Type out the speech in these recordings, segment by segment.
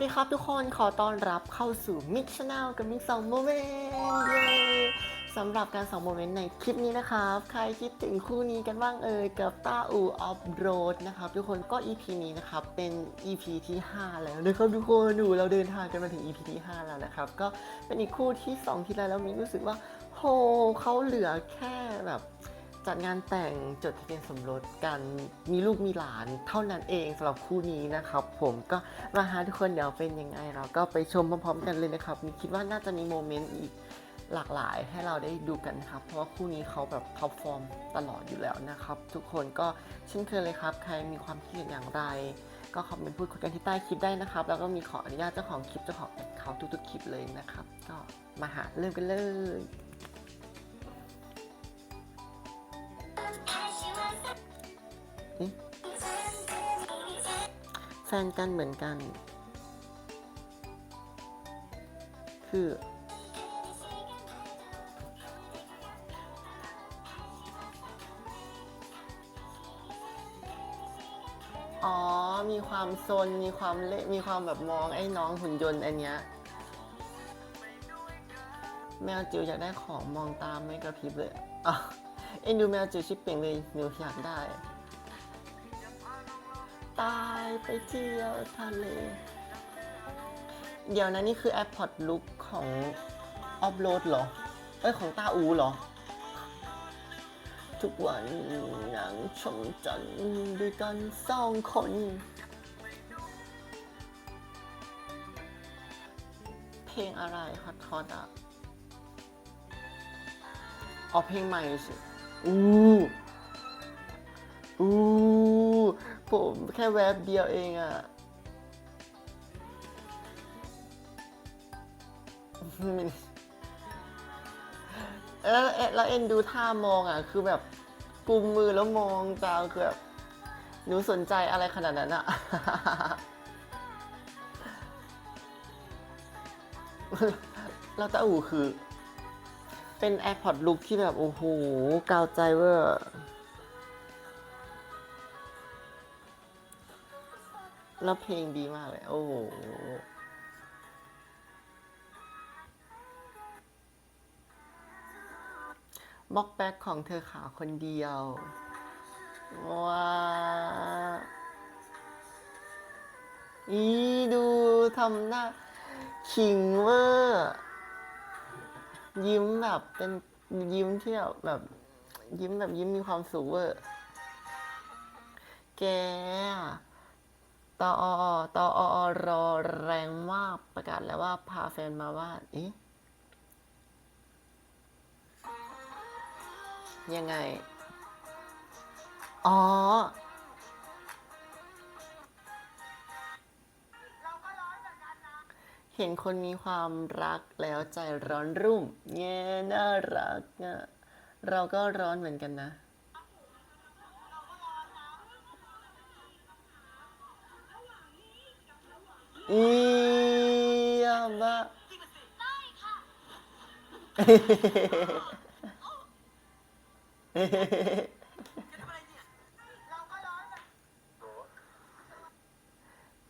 ดีครับทุกคนขอต้อนรับเข้าสู่ Mix Channel กับ Mix 2 Moment เย้สำหรับการ2โมเมนต์ในคลิปนี้นะครับ ใครคิดถึงคู่นี้กันบ้างเอ่ยกับต้าอูออฟโรดนะครับทุกคนก็ EP นี้นะครับเป็น EP ที่ 5 แล้วนะครับทุกคนดูเราเดินทางกันมาถึง EP ที่ 5 แล้วนะครับ ก็เป็นอีกคู่ที่ 2 ที่แล้วแล้วมีรู้สึกว่าโหเขาเหลือแค่แบบ จัดงานแต่งจดทะเบียนสมรสกันมีลูกมีหลานเท่านั้นเองสำหรับคู่นี้นะครับ ผมก็มาหาทุกคนเดี๋ยวเป็นยังไงเราก็ไปชมพร้อมๆกันเลยนะครับมีคิดว่าน่าจะมีโมเมนต์อีกหลากหลายให้เราได้ดูกันครับ เพราะว่าคู่นี้เขาแบบท็อปฟอร์มตลอดอยู่แล้วนะครับ ทุกคนก็เช่นเคยเลยครับ ใครมีความคิดเห็นอย่างไร ก็คอมเมนต์พูดคุยกันที่ใต้คลิปได้นะครับ แล้วก็มีขออนุญาตเจ้าของคลิปเจ้าของแอคเคาท์ทุกๆคลิปเลยนะครับ ก็มาหาเริ่มกันเลย แฟนกันเหมือนกัน คือ อ๋อ มีความซน มีความเละ มีความแบบมองไอ้น้องหุ่นยนต์อันเนี้ย แมวจิ๋วอยากได้ของมองตามไม่กระพริบเลยอะเอ็นดูแมวจิ๋วชิปเป่งเลยหนูอยากได้ ตายไปเที่ยวทะเล เดี๋ยวนะนี่คือ AirPod Look ของ Offload เหรอ เอ้ย ของตาอูเหรอ ทุกวันนังชมจันทร์ด้วยกันสองคนเพลงอะไรฮอตฮอตอะออกเพลงใหม่สิอู้อู้ ผมแค่แวบเดียวเองอะไม่ได้แล้วเอ๊ะแล้วเอ็นดูท่ามองอะ คือแบบกุมมือแล้วมองตาคือแบบหนูสนใจอะไรขนาดนั้นอะ แล้วตาอูคือ เป็น AirPod Look ที่แบบ โอ้โหกาวใจเวอร์ แล้วเพลงดีมากเลย โอ้โหบล็อกแบ็กของเธอขาคนเดียว ว้าอีดูทำหน้าขิงเวอร์ยิ้มแบบเป็นยิ้มที่แบบแบบ ยิ้มแบบยิ้มมีความสุขเวอร์แก ตออตออรอแรงมากประกาศแล้วว่าพาแฟนมาบ้าเอ๊ะยังไง อ๋อ เห็นคนมีความรักแล้วใจร้อนรุ่มเงี้น่ารักอะเราก็ร้อนเหมือนกันนะ อียาบะ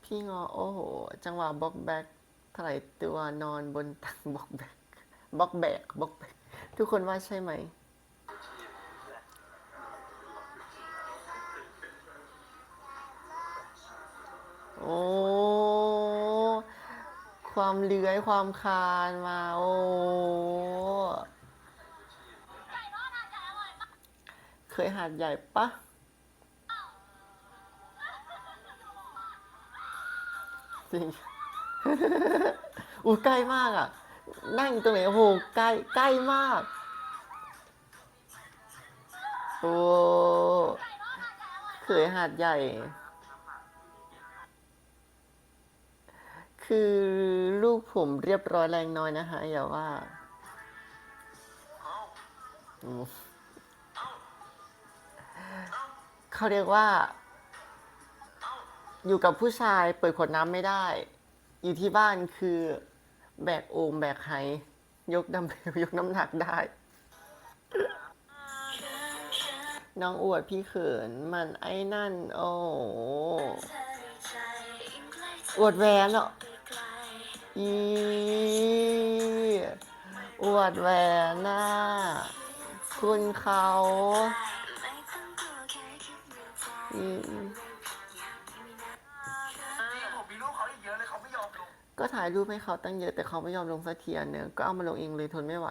พี่งอ โอ้โห จังหวะบล็อกแบ็กถลายตัวนอนบนตังบล็อกแบ็กบล็อกแบกบล็อกแบกทุกคนว่าใช่ไหมโอ้ ความเลื้อยความคานมา โอ้เคยหาดใหญ่ปะจริงอู้ใกล้มากอะ นั่งตรงไหนโอ้โหใกล้ใกล้มาก โอ้เคยหาดใหญ่ คือลูกผมเรียบร้อยแรงน้อยนะฮะอย่าว่าเขาเรียกว่า อยู่กับผู้ชายเปิดขวดน้ำไม่ได้ อยู่ที่บ้านคือแบกโอมแบกไหยกดัมเบลยกน้ำหนักได้ น้องอวดพี่เขินมันไอ้นั่น โอ้อวดแหวนเหรอ อีอวดแหวนน่ะคุณเขาอีผมมีรูปเขาอีกเยอะเลยเขาไม่ยอมลงก็ถ่ายรูปให้เขาตั้งเยอะแต่เขาไม่ยอมลงสักทีอันเนื้ก็เอามาลงเองเลยทนไม่ไหว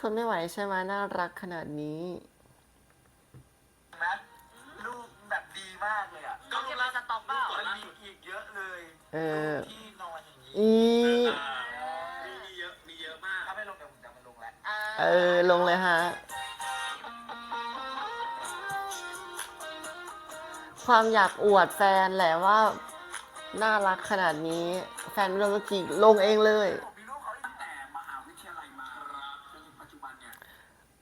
ทนไม่ไหวใช่ไหมน่ารักขนาดนี้นะรูปแบบดีมากเลยอะก็คือเราสต็อกเปล่ามันมีอีกเยอะเลยเออที่น อีมีมีเยอะ มีเยอะมาก ถ้าไม่ลงเดี๋ยวผมจะมาลงแล้วเออ ลงเลยฮะ ความอยากอวดแฟนแหละว่า น่ารักขนาดนี้ แฟนไม่ลงก็จริงลงเองเลย ผมมีรูปเขาตั้งแต่มหาวิทยาลัยมาครับจนถึงปัจจุบันเนี่ย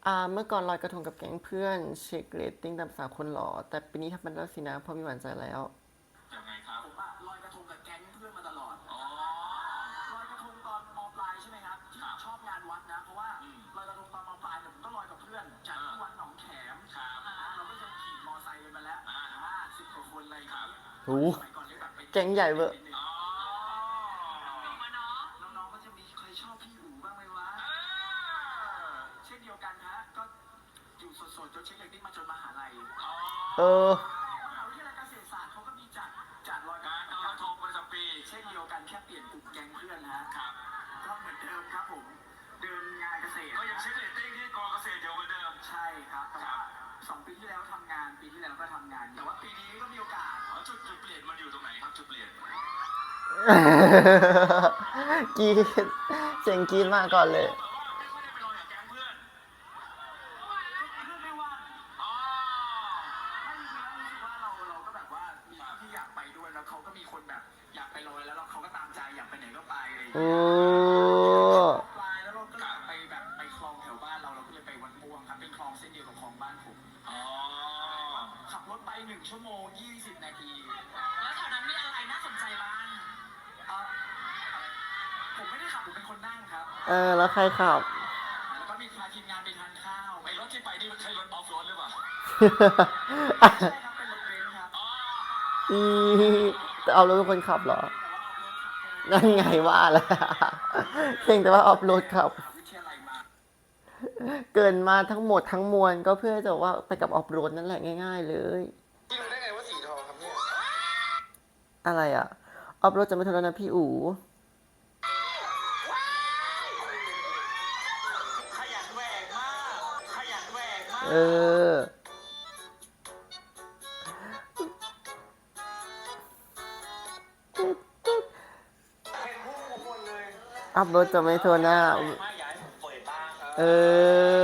อ่า เมื่อก่อนลอยกระทงกับแก๊งเพื่อน เช็คเรตติ้งตามภาษาคนหล่อแต่ปีนี้ทำมันแล้วสินะเพราะมีหวานใจแล้ว อย่างเงี้ยโอ้สมัยก่อนเรียกแบบไปแก๊งใหญ่เวอร์อ๋อน้องๆก็จะมีใครชอบพี่อู๋บ้างไหมวะเช่นเดียวกันฮะก็อยู่สดๆจนเช็คเรตติ้งมาจนมหาลัย เออากไปไหนก็ไปอะไรอย่างโอ้เงี้ยปลายแล้วเราก็ไปแบบไปคลองแถวบ้านเราเราก็เลยไปวัดม่วงครับเป็นคลองเส้นเดียวกับคลองบ้านผมอ๋อขับรถไปหนึ่งชั่วโมงยี่สิบนาที แล้วแถวนั้นมีอะไรน่าสนใจบ้างอ่อ ผมไม่ได้ขับผมเป็นคนนั่งครับ เออ แล้วใครขับ แล้วก็มีพาทีมงานไปทานข้าวไอ้รถที่ไปนี่มันใช่รถออฟโรดหรือเปล่าใช่ครับเป็นรถเบนซ์ครับอ๋ออีแต่เอารถเป็นคนขับเหรอแต่ว่าเอารถขับแค่นั่นไงว่าแล้วเพียงแต่ว่าออฟโหลดขับมหาวิทยาลัยมาเกินมาทั้งหมดทั้งมวลก็เพื่อจะว่าไปกับออฟโรดนั่นแหละง่าย ๆ เลย พี่รู้ได้ไงว่าสีทองครับเนี่ย อะไรอะ ออฟโรดจะไม่ทนแล้วนะพี่อู๋ เออเห็นพุ่งหมดเลยออฟโรดจะไม่ทนนะไม่อยากให้ผมเปิดบ้างครับเอ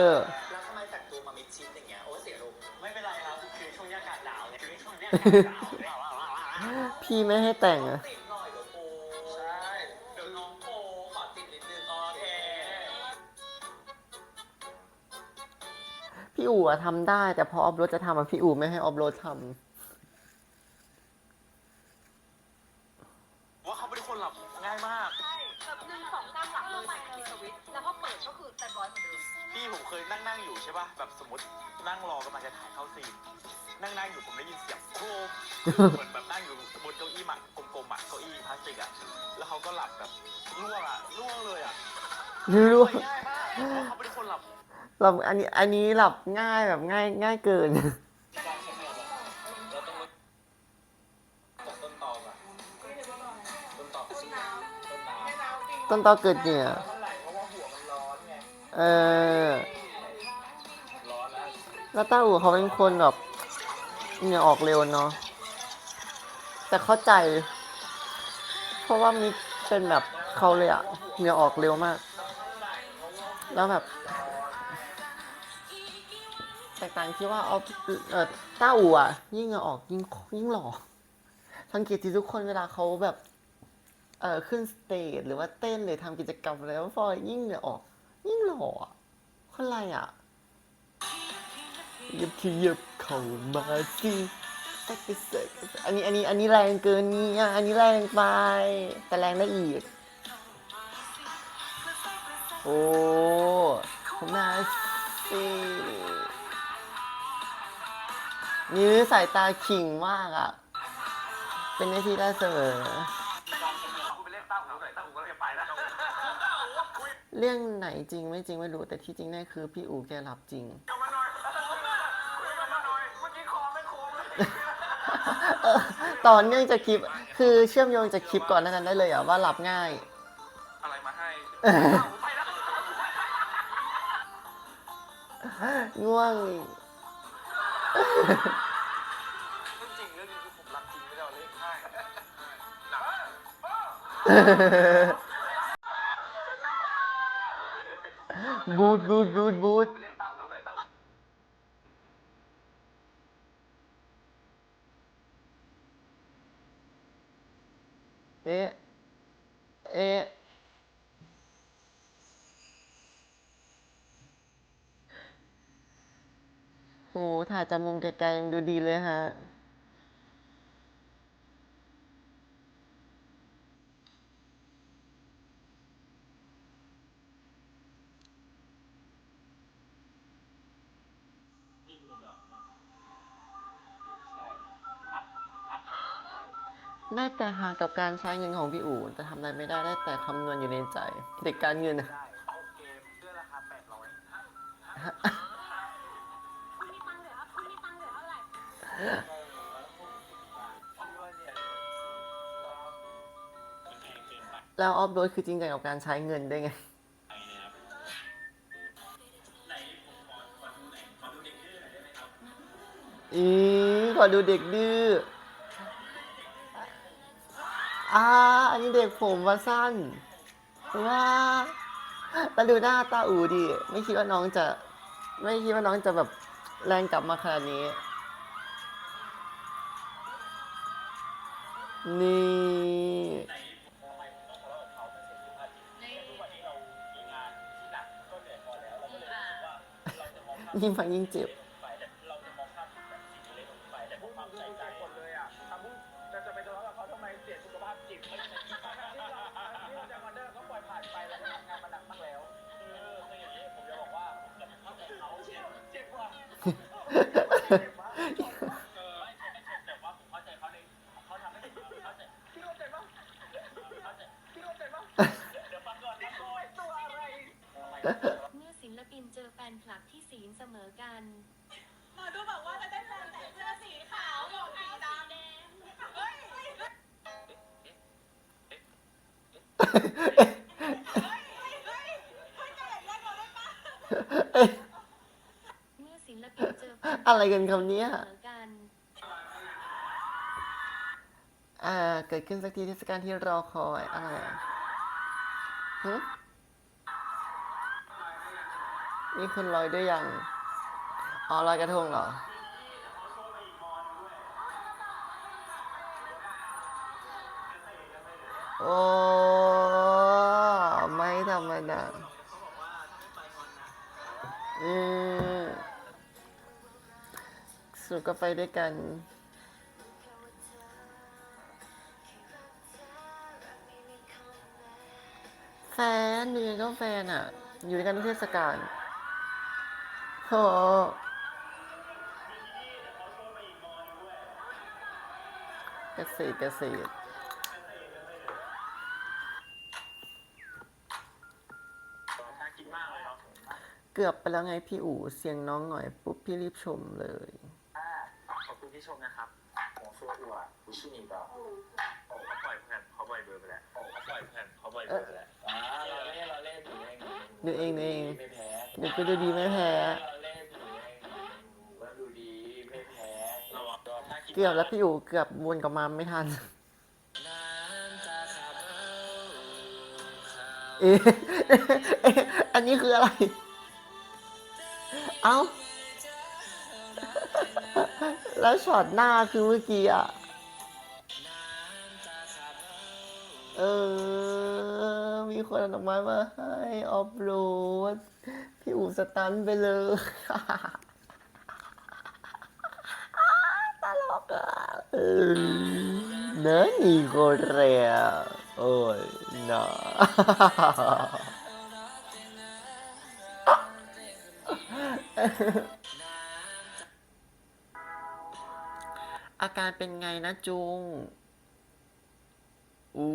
อ แล้วทำไมแต่งตัวมามิดชิดอย่างเงี้ย โอ้เสียลมไม่เป็นไรครับคือช่วงนี้อากาศหนาวเนี่ยคือช่วงนี้อากาศหนาวเนี่ยพี่ไม่ให้แต่งอะติดห อู๋อะทำได้ แต่พอออฟโรดจะทำอะพี่อู๋ไม่ให้ออฟโรดทว่าเขาเป็นคนหลับง่ายมาก ใช่แบบหนึ่งสองสามหลังเลยปิดสวิตช์แล้วพอเปิดก็คือเต็มร้อยเหมือนเดิมพี่ผมเคยนั่งนั่งอยู่ใช่ป่ะแบบสมมตินั่งรอกำลังจะถ่ายเข้าซีนนั่งนั่งอยู่ผมได้ยินเสียงโครมเหมือน หลับอันนี้อันนี้หลับง่ายแบบง่ายง่ายเกิน ต้นตออะต้นตอชื่อต้นน้ำต้นตอเกิดเนี่ยเท่าไหร่เพราะว่าหัวมันร้อนไงเออร้อนแล้วแล้วต้าอู๋เขาเป็นคนแบบเหงื่อออกเร็วเนาะแต่เข้าใจ เพราะว่ามิกเป็นแบบเขาเลยอะเหงื่อออกเร็วมาก แล้วแบบ แตกต่างที่ว่าเอาเออต้าอู๋อะยิ่งเงออกยิ่งยิ่งหล่อสังเกตที่ทุกคนเวลาเขาแบบเออขึ้นสเตจหรือว่าเต้นหรือทำกิจกรรมอะไรแล้วพอยยิ่งเหงื่อออก ยิ่งหล่อคนอะไรอะยับขยับเข้ามาสิสักสักอันนี้อันนี้อันนี้แรงเกินนี่อันนี้แรงไป แต่แรงได้อีก โอ้ผมมาสิ นี่สายตาขิงมากอะ เป็นหน้าที่ได้เสมอคุณไปเล่นเต้าหูเรื่องไหนจริงไม่จริงไม่รู้แต่ที่จริงแน่คือพี่อู๋แกหลับจริงกลับมาหน่อยคุยกันมาหน่อยเมื่อกี้คอไม่โค้งเลยเออต่อเนื่องจากคลิปคือเชื่อมโยงจากคลิปก่อนหนานั้นได้เลยเหรอะว่าหลับง่าย อะไรมาให้ไปแล้วง่วงจริงเรื่องนี้คือผมรักจริงไม่ได้เอาเล่นใช่หนักบูดบูดบูดบูดเอ๊ะ เอ๊ะ หถ่ายจากมุมไกลๆยังดูดีเลยฮะได้แต่หากับการใช้เงินของพี่อู๋แต่ทำอะไรไม่ได้ได้แต่คำนวณอยู่ในใจเด็กการเงินอะ แล้วออฟโรดคือจริงจังกับการใช้เงินด้วยไงอีขอดูเด็กดื้ออ่าอันนี้เด็กผมมาสั้นว้าแล้วดูหน้าตาอูดิ ไม่คิดว่าน้องจะ ไม่คิดว่าน้องจะแบบแรงกลับมาขนาดนี้ นี่ ยิ่งฟังยิ่งเจ็บพู เมื่อศิลปินเจอแฟนคลับที่ศีลเสมอกัน หมอดูบอกว่าจะได้แฟนแต่เสื้อสีขาวบอกสีดำแดงเฮ้ยเฮ้ยเฮ้ยเฮ้ยเฮ้ยจะอยากได้เราได้ปะเมื่อศิลปินเจอแฟนคลับอะไรกันคำเนี้ยเสมอกันอ่า เกิดขึ้นสักทีเทศกาลที่รอคอยอะไรอะฮะ นี่คุณลอยด้วยยังอ๋อลอยกระทงเหรอ โอ้ไม่ธรรมดาอืมสุดก็ไปด้วยกันแฟนอยู่ก็แฟนอะ อยู่ด้วยกันทุกเทศกาล โหกษตรเกษตรเกือบไปแล้วไงพี่อู๋เสียงน้องหน่อยปุ๊บพี่รีบชมเลยขอบคุณที่ชมนะครับของซัวอัผู้ชินีดอกเขาปล่อยเพื่อนเขาปล่อยเบอร์ไปแล้วเขาปล่อยเพื่อนเขาปล่อยเบอร์ไปแล้วอ่าเราเล่นเราเล่นดูเองดูเองดูเองดูก็ดูดีไม่แพ้ เกือบแล้วพี่อู๋เกือบวนกลับมาไม่ทัน เอ๊ะเอ๊ะอันนี้คืออะไร เอ้า แล้วช็อตหน้าคือเมื่อกี้อะ เออ มีคนเอาดอกไม้มาให้ออฟโรดพี่อู๋สตันไปเลย ตลกอ่ะเออนั่นนี่โคตรเรียโอ้ยน่าอาการเป็นไงนะจุง อู้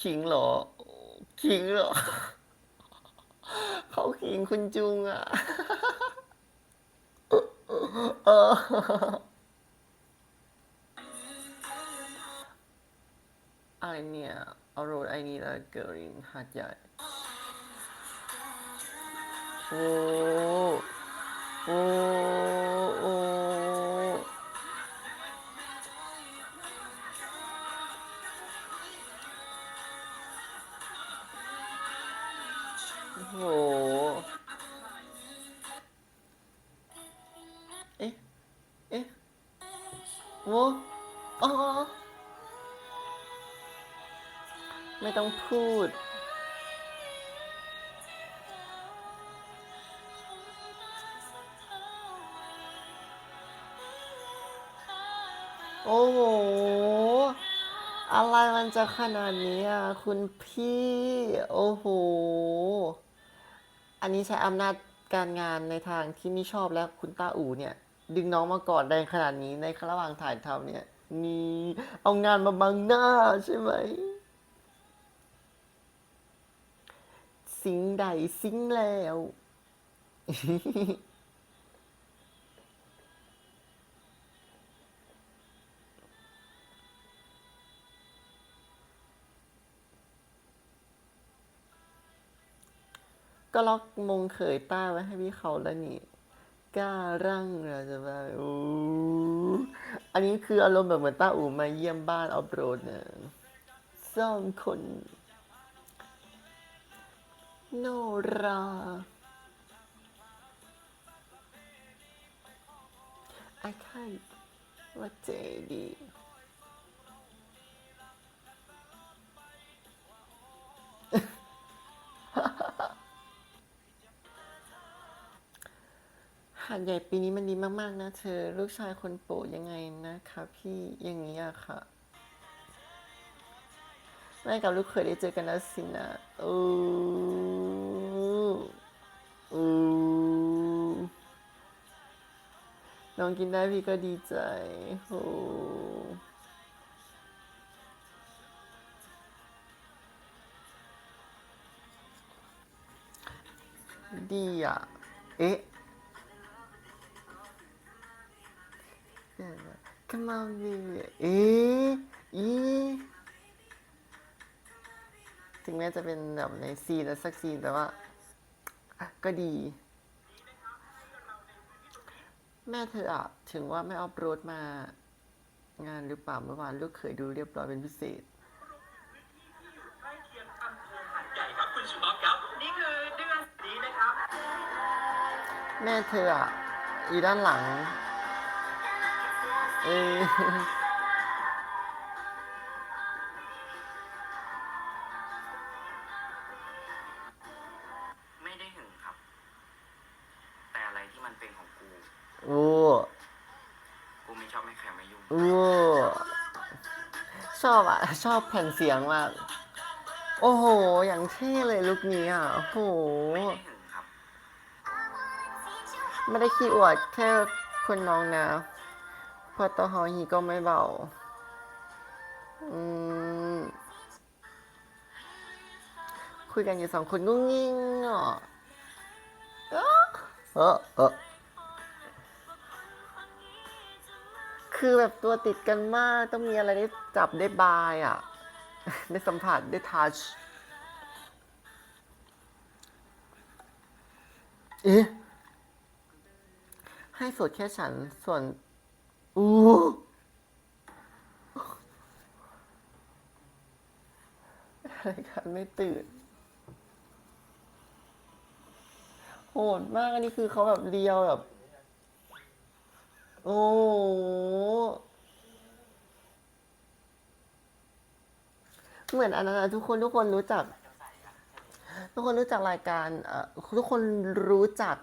ขิงเหรอ ขิงเหรอ เขิงคุณจุงอะ อออะไรเนี่ยเอาโรดไอนี่ละเกิริงหาดใหญ่โอ้โอ้โอ้โอ้ ต้องพูด โอ้โห อะไรมันจะขนาดนี้อะ คุณพี่ โอ้โห อันนี้ใช้อำนาจการงานในทางที่ไม่ชอบแล้วคุณตาอู่เนี่ย ดึงน้องมากอดแรงขนาดนี้ในระหว่างถ่ายทำเนี่ย นี่ เอางานมาบังหน้าใช่ไหม สิงใดสิงแล้ว ก็ล็อกมงเขยต้าไว้ให้พี่เขาแล้วนี่กล้าร่งเราจะไปโอ้อันนี้คืออารมณ์แบบเหมือนต้าอู่มาเยี่ยมบ้านออฟโรดเนี่ยสองคน โนราไอ้ไข่ว่าเจดีหาดใหญ่ปีนี้มันดีมาก ๆ นะเธอ ลูกชายคนโปรดยังไงนะคะพี่อย่างนี้อะค่ะแม่กับลูกเคยได้เจอกันแล้วสินะโอ้ น้องกินได้พี่ก็ดีใจโอ้ดีอะ เอ๊ะ Come on baby เอ๊ะอีถึงแม้จะเป็นแบบในซีนแล้วสักซีนแต่ว่า ก็ดี แม่เธออะถึงว่าไม่เอาโปรดมางานหรือเปล่าเมื่อวานลูกเคยดูเรียบร้อยเป็นพิเศษ ใกล้เคียงอำเภอหาดใหญ่ครับคุณชูบับครับ นี่คือเดือนนี้นะครับ แม่เธออะอยู่ด้านหลัง เออ ชอบแผ่นเสียงมาก โอ้โห อย่างเท่เลยลุคนี้อะ โอ้โห ไม่ได้หึงครับไม่ได้ขี้อวดแค่คนน้องนะ พอตอหอหีก็ไม่เบา อืม คุยกันอยู่สองคนงุ้งงิ้งอะเออเออ คือแบบตัวติดกันมาก ต้องมีอะไรได้จับได้บายอะ ได้สัมผัสได้ทัช เอ๊ะ ให้สวดแค่ฉันส่วน อู้อะไรกันไม่ตื่น โหดมาก อันนี้คือเขาแบบเรียวแบบ โอ้ เหมือนอันนั้นอะทุกคนทุกคนรู้จัก ทุกคนรู้จักรายการเอ่อทุกคนรู้จัก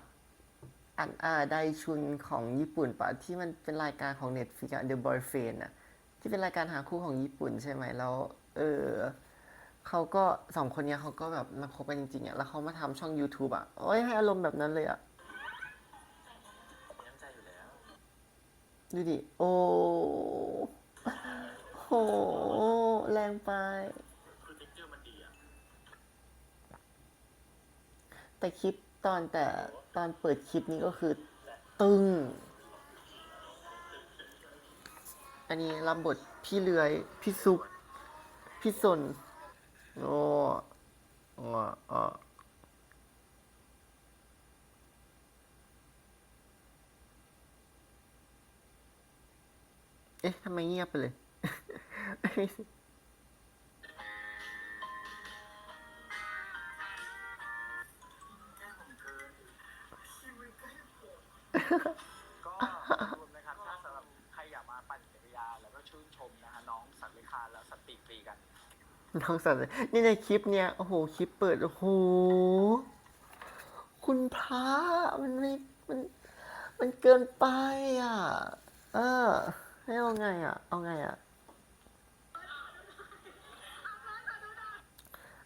อันอาไดชุนของญี่ปุ่นปะที่มันเป็นรายการของ Netflix อะ The Boyfriend อะที่เป็นรายการหาคู่ของญี่ปุ่นใช่ไหมแล้วเออเขาก็สองคนเนี้ยเขาก็แบบมาคบกันจริงๆอะแล้วเขามาทำช่อง YouTube อะโอ้ยให้อารมณ์แบบนั้นเลยอะ ดูดิ โอ้โห แรงไปแต่คลิปตอนแต่ตอนเปิดคลิปนี้ก็คือ ตึง อันนี้รับบทพี่เลือย พี่ซุปพี่สนโอ้อ๋ออ๋อ เอ๊ะทำไมเงียบไปเลย ก็รวมนะครับถ้าสำหรับใครอยากมาปั่นจักรยานแล้วก็ชื่นชมนะฮะน้องสัตว์เลื้อยคลานและสตว์ปีกฟรีกัน น้องสัตว์เลยนี่ในคลิปเนี้ยโอ้โห คลิปเปิด โอ้โห คุณพระ มันไม่มัน มันเกินไปอะ เออ ให้เอาไงอะ เอาไงอะ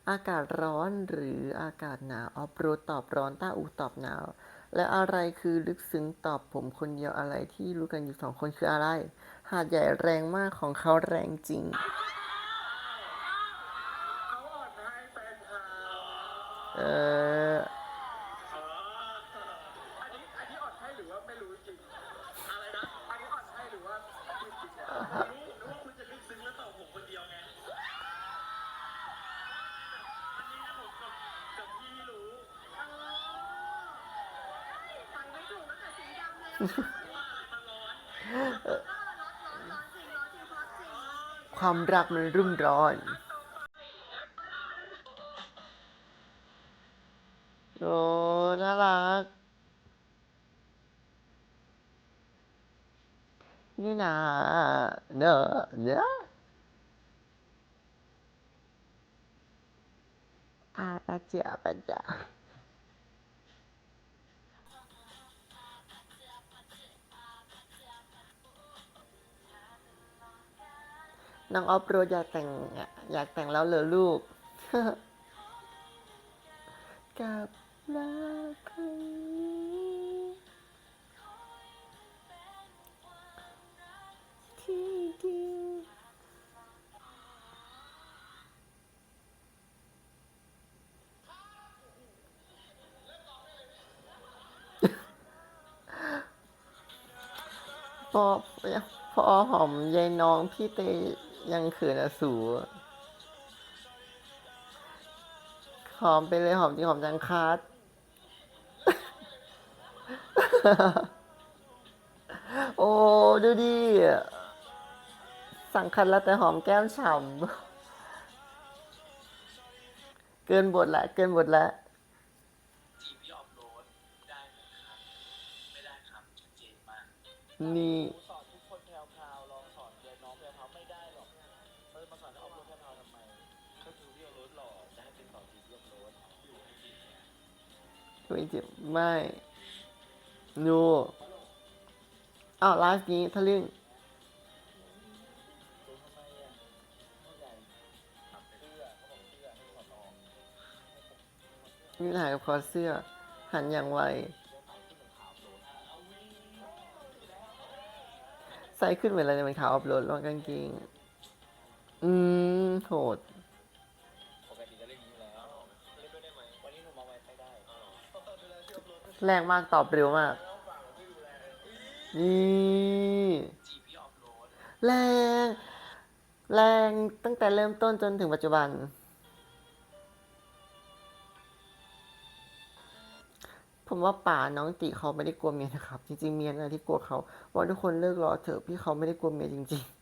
อากาศร้อนหรืออากาศหนาวออฟโรดตอบร้อนต้าอูตอบหนาว และอะไรคือลึกซึ้งตอบผมคนเดียวอะไรที่รู้กันอยู่สองคนคืออะไร หาดใหญ่แรงมากของเขาแรงจริงเขาอ่อนให้แฟนคลับเอออันนี้อันนี้อ่อนให้หรือว่าไม่รู้จริง อะไรนะ อันนี้อ่อนให้หรือว่าพูดจริงอะรู้รู้ว่าคุณจะลึกซึ้งแล้วตอบผมคนเดียวไง อันนี้นะผมกับกับพี่รู้ ฟังไม่ถูกตั้งแต่สีดำเลย มันร้อน ร้อนร้อนร้อนจริงร้อนจริงร้อนจริง ความรักมันรุ่มร้อน โอ้น่ารัก นี่นะเนอะเนอะอาอาเจียปัญญา น้องออฟโรดอยากแต่งอยากแต่งแล้วเหรอลูกกับรักครั้งนี้ที่ดีพอพอหอมยายน้องพี่เต ยังเขินอะสูหอมไปเลยหอมจริงหอมจังคัดโอ้ดูดิสั่งคันแล้วแต่หอมแก้มฉ่ำเกินบทละ เกินบทละจี ไม่เจ็บไม่นูอ้าวไลฟ์นี้ทะลึ่งรู้ทำไมอะไม่ใหญ่ทำเสื้อเขาบอกเสื้อให้ถอดออกมีปัญหากับคอเสื้อ หันอย่างไว ใส่ขึ้นเวลาในมันขาวอัพโหลดลองกางเกง อืม โหด แรงมากตอบเร็วมาก นี่แรง แรงตั้งแต่เริ่มต้นจนถึงปัจจุบัน ผมว่าป่าน้องติเขาไม่ได้กลัวเมียนะครับ จริงๆเมียนะที่กลัวเขาว่าทุกคนเลิกรอเถอะพี่เขาไม่ได้กลัวเมียจริง ๆ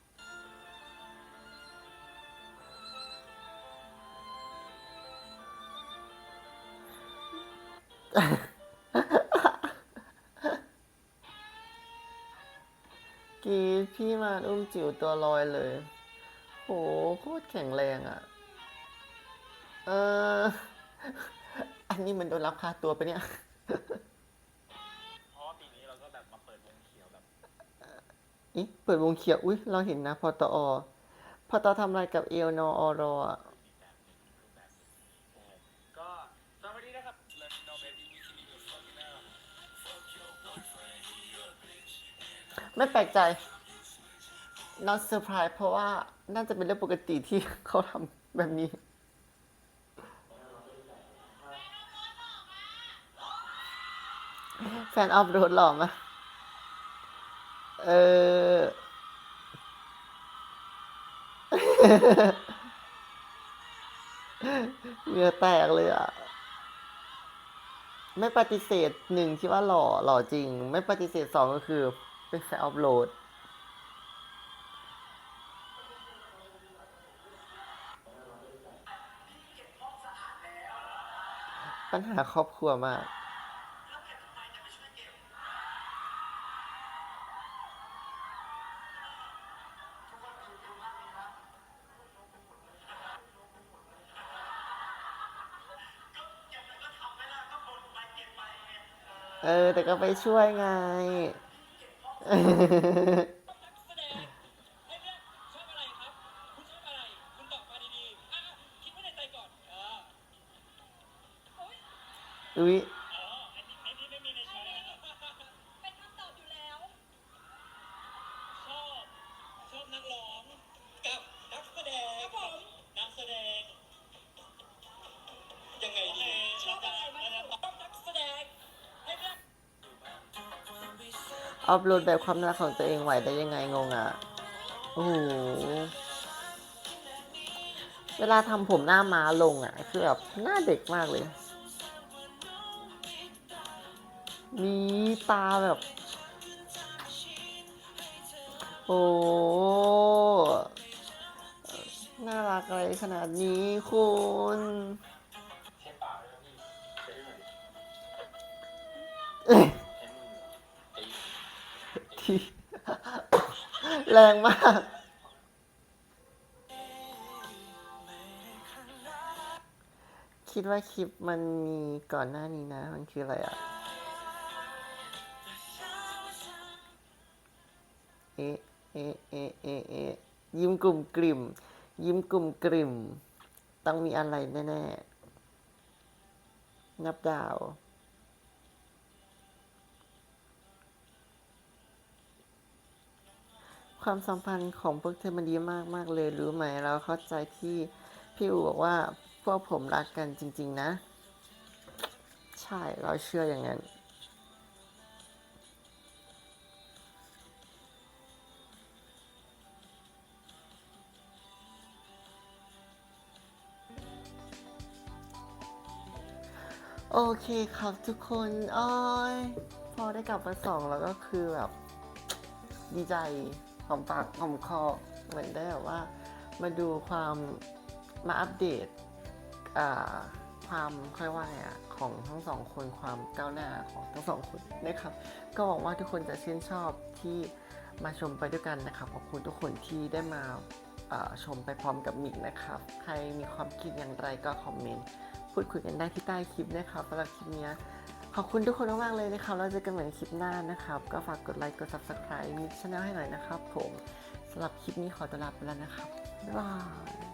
พี่มาอุ้มจิ๋วตัวลอยเลย โหโคตรแข็งแรงอะ เออ อันนี้มันโดนรับค่าตัวไปะเนี่ย เพราะว่าปีนี้เราก็แบบมาเปิดวงเขียวแบบอิเปิดวงเขียว อุ้ยเราเห็นนะพอตอพอตอทำอะไรกับเอลนออรออะอีกแบบหนึ่งรูปแบบหนึ่งใช่ก็สวัสดีนะครับ Let me know baby you see me fucking up ไม่แปลกใจ not surprise เพราะว่าน่าจะเป็นเรื่องปกติที่เขาทำแบบนี้ แฟนออฟโรดหล่อมะเออ เหงื่อแตกเลยอะ ไม่ปฏิเสธหนึ่งที่ว่าหล่อหล่อจริง ไม่ปฏิเสธสองก็คือ เป็นแฟนออฟโรด ปัญหาครอบครัวมาก เออ แต่ก็ไปช่วยไง แสดงไอ้เนี่ยชอบอะไรครับ คุณชอบอะไร คุณตอบมาดีๆอะคิดไว้ในใจก่อนเออ อุ๊ยอ๋ออันนี้อันนี้ไม่มีในช้อยนะครับเป็นคำตอบอยู่แล้วชอบชอบนักร้องกับนักแสดงครับผมนักแสดงยังไงดีชอบอะไรมากที่สุดชอบนักแสดงให้เลือกออฟโหลดแบบความน่ารักของตัวเองไหวได้ยังไงงงอะ โอ้โห เวลาทำผมหน้าม้าลงอะ คือแบบหน้าเด็กมากเลย มีตาแบบ โอ้น่ารักอะไรขนาดนี้คุณที่แรงมากคิดว่าคลิปมันมีก่อนหน้านี้นะ มันคืออะไรอะ เอะเอะเอะเอะเอะยิ้มกลุ่มกลิ่ม ยิ้มกลุ่มกลิ่ม ต้องมีอะไรแน่ๆ นับดาวความสัมพันธ์ของพวกเธอมันดีมากมากเลยรู้ไหมเราเข้าใจที่พี่อูบอกว่าพวกผมรักกันจริง ๆ นะ ใช่เราเชื่ออย่างนั้น โอเคครับทุกคนอ้อยพอได้กลับมาสองแล้วก็คือแบบ ดีใจหอมปากหอมคอเหมือนได้แบบว่า มาดูความมาอัปเดตความค่อยว่าไงอะของทั้งสองคนความก้าวหน้าของทั้งสองคนนะครับ ก็หวังว่าทุกคนจะชื่นชอบที่มาชมไปด้วยกันนะครับขอบคุณทุกคนที่ได้มาชมไปพร้อมกับมิกนะครับ ใครมีความคิดอย่างไรก็คอมเมนต์ พูดคุยกันได้ที่ใต้คลิปนะครับสำหรับคลิปนี้ขอบคุณทุกคนมากๆเลยนะครับเราเจอกันใหมือนคลิปหน้านะครับ ก็ฝากกดไลค์กด subscribe มิกช n แนลให้หน่อยนะครับผมสำหรับคลิปนี้ขอตัวลาไปแล้วนะครับบ๊ายบาย